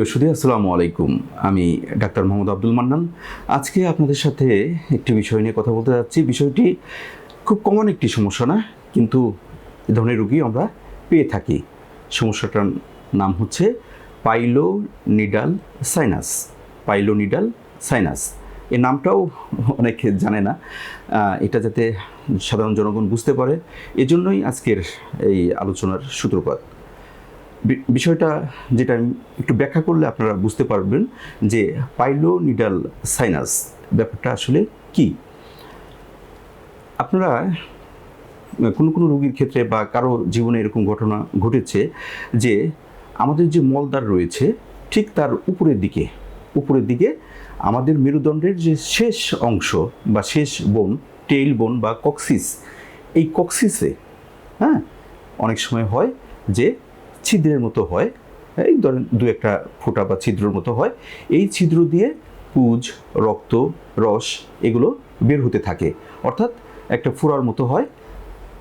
প্রিয় সুদী আসসালামু আলাইকুম। আমি ডাক্তার মোহাম্মদ আব্দুল মান্নান। আজকে আপনাদের সাথে একটি বিষয় নিয়ে কথা বলতে যাচ্ছি। বিষয়টি খুব কমন একটি সমস্যা না, কিন্তু এ ধরনের রুগী আমরা পেয়ে থাকি। সমস্যাটার নাম হচ্ছে pilonidal sinus. Pilonidal sinus. এই নামটাও অনেকে জানে না। এটা যাতে সাধারণ জনগণ বুঝতে পারে, এজন্যই আজকের এই আলোচনার সূত্রপাত। বিষয়টা যেটা একটু ব্যাখ্যা করলে আপনারা বুঝতে পারবেন যে পাইলো নিডাল সাইনাস ব্যাপারটা আসলে কি? আপনারা কোনো কোনো রোগীর ক্ষেত্রে বা কারও জীবনে এরকম ঘটনা ঘটেছে যে আমাদের যে মলদ্বার রয়েছে, ঠিক তার উপরের দিকে উপরের দিকে আমাদের মেরুদণ্ডের যে শেষ অংশ বা শেষ বোন টেইল বোন বা কক্সিস এই কক্সিসে হ্যাঁ অনেক সময় হয় যে ছিদ্রের মতো হয়। এই ধরেন দু একটা ফোঁটা বা ছিদ্রর মতো হয়। এই ছিদ্র দিয়ে পুজ, রক্ত, রস এগুলো বের হতে থাকে। অর্থাৎ একটা ফোড়ার মতো হয়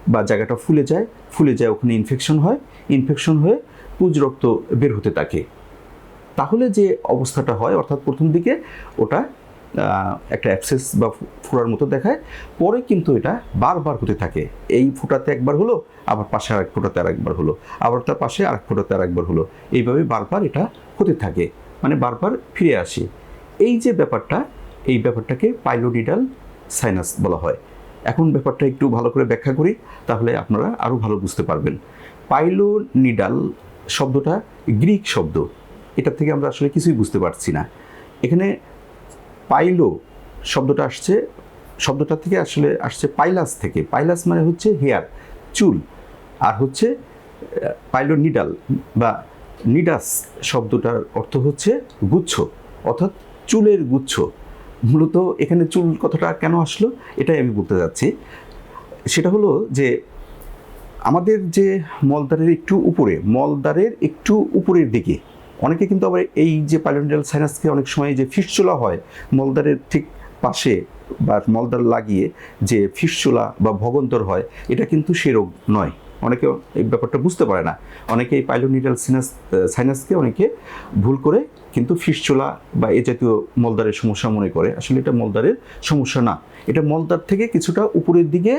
বা জায়গাটা ফুলে যায়। ফুলে যায়, ওখানে ইনফেকশন হয়। ইনফেকশন হয়ে পুজ, রক্ত বের হতে থাকে। তাহলে যে অবস্থাটা হয়, অর্থাৎ প্রথম দিকে ওটা একটা অ্যাপসেস বা ফোড়ার মতো দেখায়। পরে কিন্তু এটা বারবার হতে থাকে। এই ফোঁটাতে একবার হলো, আবার পাশে আরেক ফোঁটাতে আরেকবার হলো, আবার তার পাশে আরেক ফোঁটাতে আরেকবার হলো। এইভাবে বারবার এটা হতে থাকে মানে বারবার ফিরে আসে। এই যে ব্যাপারটা, এই ব্যাপারটাকে পাইলোডিডাল সাইনাস বলা হয়। এখন ব্যাপারটা একটু ভালো করে ব্যাখ্যা করি, তাহলে আপনারা আরও ভালো বুঝতে পারবেন। পাইলোনিডাল শব্দটা গ্রিক শব্দ। এটা থেকে আমরা আসলে কিছুই বুঝতে পারছি না। এখানে পাইলো, শব্দটা আসছে, শব্দটা থেকে আসলে আসছে পাইলাস থেকে। পাইলাস মানে হচ্ছে হেয়ার, চুল। আর হচ্ছে পাইলো নিডাল বা নিডাস শব্দটার অর্থ হচ্ছে গুচ্ছ, অর্থাৎ চুলের গুচ্ছ। মূলত এখানে চুল কথাটা কেন আসলো, এটাই আমি বলতে যাচ্ছি। সেটা হলো যে, আমাদের যে মলদ্বারের একটু উপরে, মলদ্বারের একটু উপরের দিকে অনেকে কিন্তু আবার এই যে পাইলোনিডাল সাইনাসকে অনেক সময় যে ফিসচুলা হয়, মলদ্বারের ঠিক পাশে বা মলদ্বার লাগিয়ে যে ফিসচুলা বা ভগন্তর হয়, এটা কিন্তু সে রোগ নয়। অনেকে এই ব্যাপারটা বুঝতে পারে না। অনেকে এই পাইলোনিডাল সিনাস সাইনাসকে অনেকে ভুল করে কিন্তু ফিসচুলা বা এ জাতীয় মলদ্বারের সমস্যা মনে করে। আসলে এটা মলদ্বারের সমস্যা না। এটা মলদ্বার থেকে কিছুটা উপরের দিকে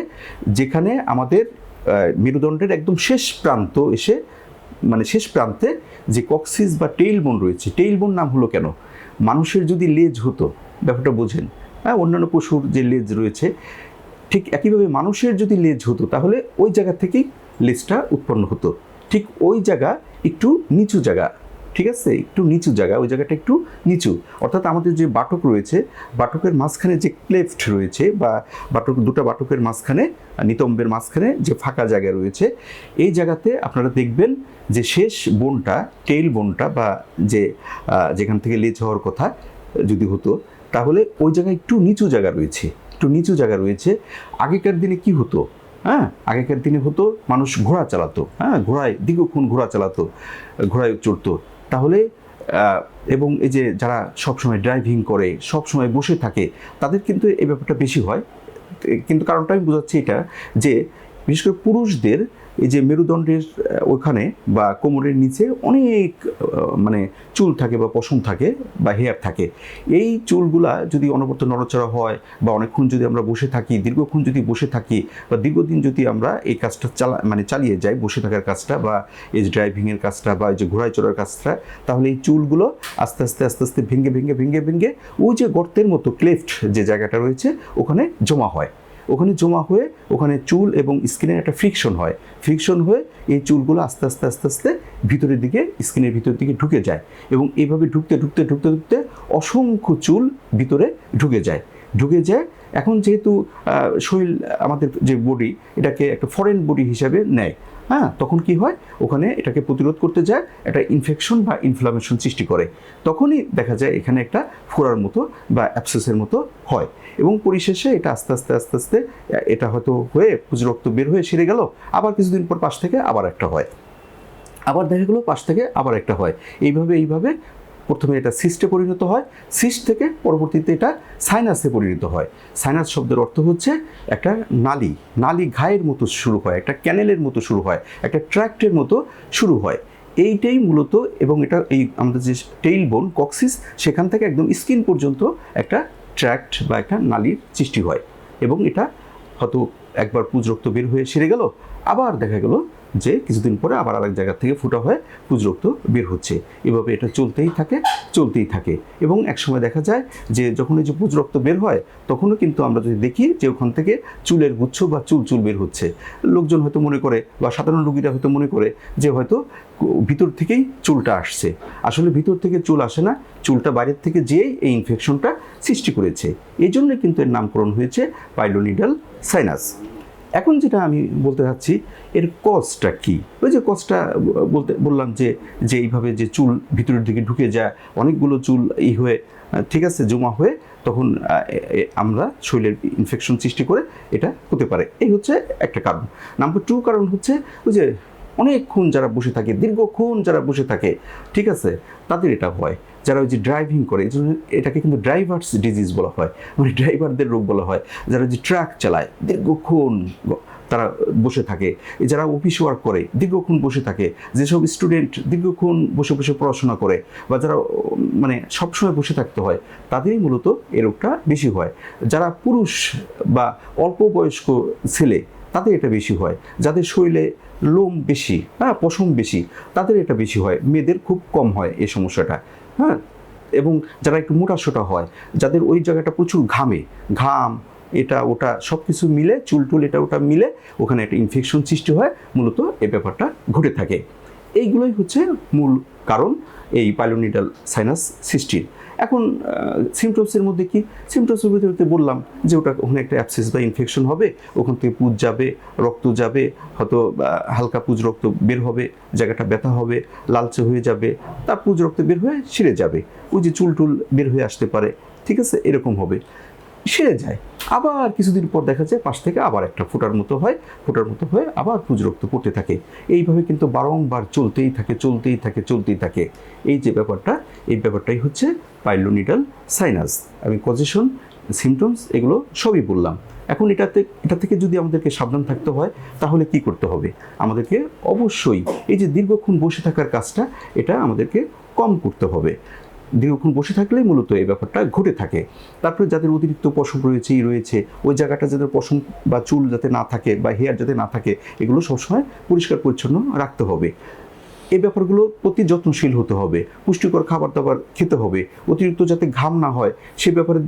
যেখানে আমাদের মেরুদণ্ডের একদম শেষ প্রান্ত এসে মানে শেষ প্রান্তে যে কক্সিস বা টেইল বোন রয়েছে টেইল বোন নাম হলো কেন? মানুষের যদি লেজ হতো, ব্যাপারটা বোঝেন। হ্যাঁ অন্যান্য পশুর যে লেজ রয়েছে, ঠিক একইভাবে মানুষের যদি লেজ হতো, তাহলে ওই জায়গা থেকেই লেজটা উৎপন্ন হতো। ঠিক ওই জায়গা একটু নিচু জায়গা। ঠিক আছে? একটু নিচু জায়গা, ওই জায়গাটা একটু নিচু। অর্থাৎ আমাদের যে বাটক রয়েছে, বাটকের মাঝখানে যে ক্লেফট রয়েছে বা বাটক, দুটো বাটকের মাঝখানে, নিতম্বের মাঝখানে যে ফাঁকা জায়গা রয়েছে, এই জায়গাতে আপনারা দেখবেন যে শেষ বোনটা টেইল বোনটা বা যে যেখান থেকে লেজ হওয়ার কথা যদি হতো, তাহলে ওই জায়গায় একটু নিচু জায়গা রয়েছে, একটু নিচু জায়গা রয়েছে। আগেকার দিনে কি হতো? হ্যাঁ? আগেকার দিনে হতো, মানুষ ঘোড়া চালাতো হ্যাঁ? ঘোড়ায় দীর্ঘক্ষণ ঘোড়া চালাতো, ঘোড়ায় চড়তো। তাহলে এবং এই যে যারা সবসময় ড্রাইভিং করে, সবসময় বসে থাকে, তাদের কিন্তু এই ব্যাপারটা বেশি হয়। কিন্তু কারণটা আমি বোঝাচ্ছি এটা যে, বিশেষ করে পুরুষদের এই যে মেরুদণ্ডের ওখানে বা কোমরের নিচে অনেক মানে চুল থাকে বা পশম থাকে বা হেয়ার থাকে। এই চুলগুলা যদি অনবরত নড়াচড়া হয় বা অনেকক্ষণ যদি আমরা বসে থাকি, দীর্ঘক্ষণ যদি বসে থাকি বা দীর্ঘদিন যদি আমরা এই কাজটা চালা মানে চালিয়ে যাই, বসে থাকার কাজটা বা এই যে ড্রাইভিংয়ের কাজটা বা এই যে ঘোড়ায় চড়ার কাজটা, তাহলে এই চুলগুলো আস্তে আস্তে আস্তে আস্তে ভেঙে ভেঙে ভেঙে ভেঙে ওই যে গর্তের মতো ক্লেফট যে জায়গাটা রয়েছে, ওখানে জমা হয়। ওখানে জমা হয়ে ওখানে চুল এবং স্কিনের একটা ফ্রিকশন হয়। ফ্রিকশন হয়ে এই চুলগুলো আস্তে আস্তে আস্তে আস্তে ভিতরের দিকে, স্কিনের ভিতরের দিকে ঢুকে যায়। এবং এইভাবে ঢুকতে ঢুকতে ঢুকতে ঢুকতে অসংখ্য চুল ভিতরে ঢুকে যায়। ঢুকে যায়। এখন যেহেতু শরীর, আমাদের যে বডি এটাকে একটা ফরেন বডি হিসাবে নেয়। হ্যাঁ তখন কি হয়? ওখানে এটাকে প্রতিরোধ করতে যায়, একটা ইনফেকশন বা ইনফ্লামেশন সৃষ্টি করে। তখনই দেখা যায় এখানে একটা ফোড়ার মতো বা অ্যাপসেসের মতো হয়। এবং পরিশেষে এটা আস্তে আস্তে আস্তে আস্তে এটা হয়তো হয়ে পুজ রক্ত বের হয়ে সেরে গেল, আবার কিছুদিন পর পাশ থেকে আবার একটা হয়। আবার দেখা গেলো পাশ থেকে আবার একটা হয়। এইভাবে এইভাবে প্রথমে এটা সিস্টে পরিণত হয়। সিস্ট থেকে পরবর্তীতে এটা সাইনাসে পরিণত হয়। সাইনাস শব্দের অর্থ হচ্ছে একটা নালি। নালি ঘায়ের মতো শুরু হয়, একটা ক্যানেলের মতো শুরু হয়, একটা ট্র্যাক্টের মতো শুরু হয়। এইটাই মূলত এবং এটা এই আমাদের যে টেইল বোন কক্সিস সেখান থেকে একদম স্কিন পর্যন্ত একটা ট্র্যাক্ট বা একটা নালির সৃষ্টি হয়। এবং এটা হয়তো একবার পুজ রক্ত বের হয়ে সেরে গেল, আবার দেখা গেল যে কিছুদিন পরে আবার আরেক জায়গা থেকে ফুটা হয়ে পুজ রক্ত বের হচ্ছে। এভাবে এটা চলতেই থাকে চলতেই থাকে। এবং একসময় দেখা যায় যে যখন এই যে পুজ রক্ত বের হয়, তখনও কিন্তু আমরা যদি দেখি যে ওখান থেকে চুলের গুচ্ছ বা চুল চুল বের হচ্ছে। লোকজন হয়তো মনে করে বা সাধারণ রুগীরা হয়তো মনে করে যে হয়তো ভিতর থেকেই চুলটা আসছে। আসলে ভিতর থেকে চুল আসে না, চুলটা বাইরের থেকে যেয়েই এই ইনফেকশনটা সৃষ্টি করেছে। এই জন্য কিন্তু এর নামকরণ হয়েছে পাইলোনিডাল সাইনাস এখন যেটা আমি বলতে চাচ্ছি এর কজটা কি? ওই যে কজটা বলতে, বললাম যে যে এইভাবে যে চুল ভিতরের দিকে ঢুকে যায়, অনেকগুলো চুল এই হয়ে ঠিক আছে, জমা হয়ে তখন আমরা শরীরের ইনফেকশন সৃষ্টি করে এটা হতে পারে। এই হচ্ছে একটা কারণ। নাম্বার টু কারণ হচ্ছে, ওই যে অনেকক্ষণ যারা বসে থাকে, দীর্ঘক্ষণ যারা বসে থাকে, ঠিক আছে, তাদের এটা হয়। যারা ওই যে ড্রাইভিং করে এটাকে কিন্তু ড্রাইভার্স ডিজিজ বলা হয়। মানে ড্রাইভারদের রোগ বলা হয়। যারা যে ট্রাক চালায়, দীর্ঘক্ষণ তারা বসে থাকে। যারা অফিস ওয়ার্ক করে, দীর্ঘক্ষণ বসে থাকে। যেসব স্টুডেন্ট দীর্ঘক্ষণ বসে বসে পড়াশোনা করে বা যারা মানে সবসময় বসে থাকতে হয়, তাদেরই মূলত এই রোগটা বেশি হয়। যারা পুরুষ বা অল্প বয়স্ক ছেলে, তাদের এটা বেশি হয়। যাদের শরীরে লোম বেশি হ্যাঁ পশম বেশি, তাদের এটা বেশি হয়। মেয়েদের খুব কম হয় এই সমস্যাটা। হ্যাঁ এবং যারা একটু মোটাসোটা হয়, যাদের ওই জায়গাটা প্রচুর ঘামে, ঘাম, এটা, ওটা সব কিছু মিলে, চুল টুল এটা, ওটা মিলে ওখানে একটা ইনফেকশন সৃষ্টি হয়, মূলত এ ব্যাপারটা ঘটে থাকে। এইগুলোই হচ্ছে মূল কারণ এই পাইলোনিডাল সাইনাস সৃষ্টির। এখন সিমটমসের মধ্যে কি? সিমটমসের ভিতরে বললাম যে ওটা ওখানে একটা অ্যাপসিস বা ইনফেকশন হবে, ওখান থেকে পুজ যাবে, রক্ত যাবে, হয়তো হালকা পুজ রক্ত বের হবে, জায়গাটা ব্যথা হবে, লালচে হয়ে যাবে, তার পুজ রক্ত বের হয়ে ছিঁড়ে যাবে। ওই যে চুল টুল বের হয়ে আসতে পারে, ঠিক আছে? এরকম হবে। সেরে যায়। আবার কিছুদিন পর দেখা যায় পাশ থেকে আবার একটা ফোটার মতো হয়, ফোটার মতো হয়ে আবার পুজ রক্ত পড়তে থাকে। এইভাবে কিন্তু বারংবার চলতেই থাকে চলতেই থাকে চলতেই থাকে। এই যে ব্যাপারটা, এই ব্যাপারটাই হচ্ছে পাইলোনিডাল সাইনাস আমি পজিশন সিমটমস এগুলো সবই বললাম। এখন এটাতে, এটা থেকে যদি আমাদেরকে সাবধান থাকতে হয়, তাহলে কি করতে হবে? আমাদেরকে অবশ্যই এই যে দীর্ঘক্ষণ বসে থাকার কাজটা, এটা আমাদেরকে কম করতে হবে। দীর্ঘক্ষণ বসে থাকলেই মূলত এই ব্যাপারটা ঘটে থাকে। তারপরে যাদের অতিরিক্ত পশম রয়েছেই রয়েছে, ওই জায়গাটা যাদের পশম বা চুল যাতে না থাকে বা হেয়ার যাতে না থাকে, এগুলো সবসময় পরিষ্কার পরিচ্ছন্ন রাখতে হবে। এই ব্যাপারগুলো প্রতি যত্নশীল হতে হবে, পুষ্টিকর খাবার দাবার খেতে হবে, অতিরিক্ত যাতে ঘাম না হয়, সে ব্যাপারে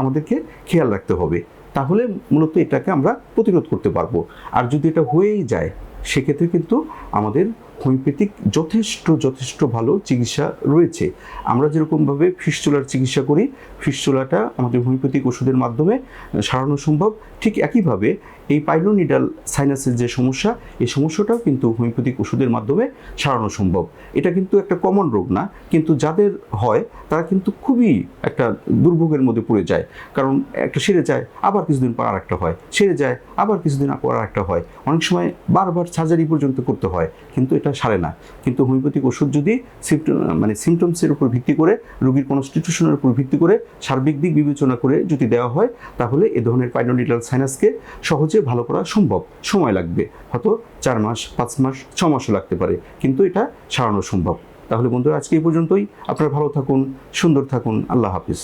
আমাদেরকে খেয়াল রাখতে হবে। তাহলে মূলত এটাকে আমরা প্রতিরোধ করতে পারব। আর যদি এটা হয়েই যায়, সেক্ষেত্রে কিন্তু আমাদের হোমিওপ্যাথিক যথেষ্ট যথেষ্ট ভালো চিকিৎসা রয়েছে। আমরা যেরকমভাবে ফিস্টুলার চিকিৎসা করি ফিস্টুলাটা আমাদের হোমিওপ্যাথিক ওষুধের মাধ্যমে সারানো সম্ভব। ঠিক একইভাবে এই পাইলোনিডাল সাইনাসের যে সমস্যা, এই সমস্যাটাও কিন্তু হোমিওপ্যাথিক ওষুধের মাধ্যমে সারানো সম্ভব। এটা কিন্তু একটা কমন রোগ না, কিন্তু যাদের হয়, তারা কিন্তু খুবই একটা দুর্ভোগের মধ্যে পড়ে যায়। কারণ একটা সেরে যায়, আবার কিছুদিন পর আরেকটা হয়। সেরে যায়, আবার কিছুদিন পর আরেকটা হয়। অনেক সময় বারবার সার্জারি পর্যন্ত করতে হয়, কিন্তু এটা সারে না। কিন্তু হোমিওপ্যাথিক ওষুধ যদি মানে সিমটমসের উপর ভিত্তি করে, রোগীর কনস্টিটিউশনের উপর ভিত্তি করে সার্বিক দিক বিবেচনা করে যদি দেওয়া হয়, তাহলে এ ধরনের পাইনোনিটাল সাইনাসকে সহজে ভালো করা সম্ভব। সময় লাগবে। হয়তো চার মাস, পাঁচ মাস, ছ মাসও লাগতে পারে। কিন্তু এটা সারানো সম্ভব। তাহলে বন্ধুরা, আজকে এই পর্যন্তই। আপনারা ভালো থাকুন, সুন্দর থাকুন। আল্লাহ হাফিজ।